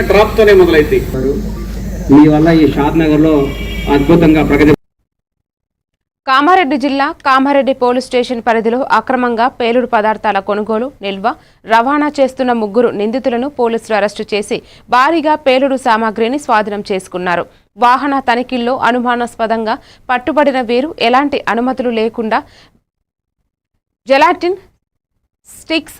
చిన్న డ్రాప్ తోనే మొదలైంది. మీ వల్ల ఈ షాద్ అద్భుతంగా ప్రగతి కామారెడ్డి జిల్లా కామారెడ్డి పోలీస్ స్టేషన్ పరిధిలో అక్రమంగా పేలుడు పదార్థాల కొనుగోలు నిల్వ రవాణా చేస్తున్న ముగ్గురు నిందితులను పోలీసులు అరెస్టు చేసి భారీగా పేలుడు సామాగ్రిని స్వాధీనం చేసుకున్నారు. వాహన తనిఖీల్లో అనుమానాస్పదంగా పట్టుబడిన వీరు ఎలాంటి అనుమతులు లేకుండా జెలాటిన్ స్టిక్స్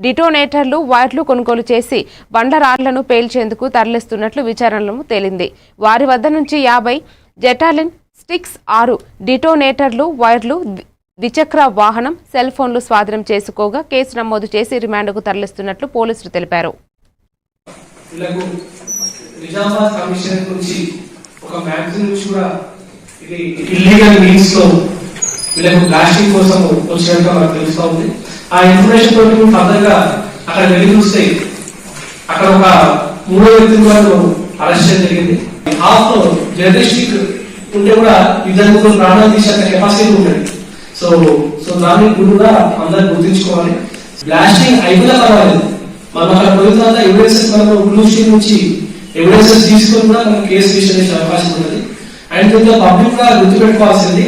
డిటోనేటర్లు వైర్లు కొనుగోలు చేసి బండరాళ్ళను పేల్చేందుకు తరలిస్తున్నట్లు విచారణలో తేలింది. వారి వద్ద నుంచి యాభై జెటాలిన్ స్టిక్స్ ఆరు డిటోనేటర్లు వైర్లు ద్విచక్ర వాహనం సెల్ ఫోన్లు స్వాధీనం చేసుకోగా కేసు నమోదు చేసి రిమాండ్కు తరలిస్తున్నట్లు పోలీసులు తెలిపారు. ఒక మ్యాగజైన్ నుంచి కూడా ఇది ఇల్లీగల్ మీన్స్లో వీళ్ళకు బ్లాస్టింగ్ కోసం వచ్చినట్టుగా మనకు తెలుస్తూ ఉంది. ఆ ఇన్ఫర్మేషన్ తోటి ఫర్దర్గా అక్కడ వెళ్ళి చూస్తే అక్కడ ఒక మూడో వ్యక్తులు వాళ్ళు అరెస్ట్ చేయడం జరిగింది. హాఫ్ జర్నలిస్టిక్ ఉంటే కూడా ఇద్దరు ముగ్గురు ప్రాణాలు తీసే కెపాసిటీ ఉంటుంది సో సో దాన్ని కూడా అందరు గుర్తించుకోవాలి. బ్లాస్టింగ్ అయిపోయినా పర్వాలేదు. మనం అక్కడ పోయిన తర్వాత ఎవిడెన్సెస్ మనం బ్లూ నుంచి ఎవిడెన్సెస్ తీసుకొని కూడా మనం కేసు విషయం అవకాశం ఉంటుంది అండ్ కొంత పబ్లిక్గా గుర్తుపెట్టుకోవాల్సింది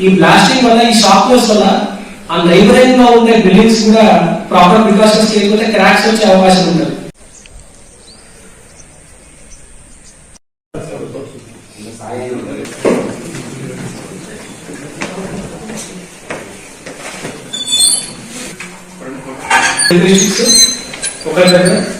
ఈ బ్లాస్టింగ్ వల్ల ఈ షాక్ వల్ల ఆ నైబరింగ్లో ఉండే బిల్డింగ్స్ కూడా ప్రాపర్ ప్రికాషన్స్ చేయకపోతే క్రాక్స్ వచ్చే అవకాశం ఉంటుంది. ఒక దగ్గర.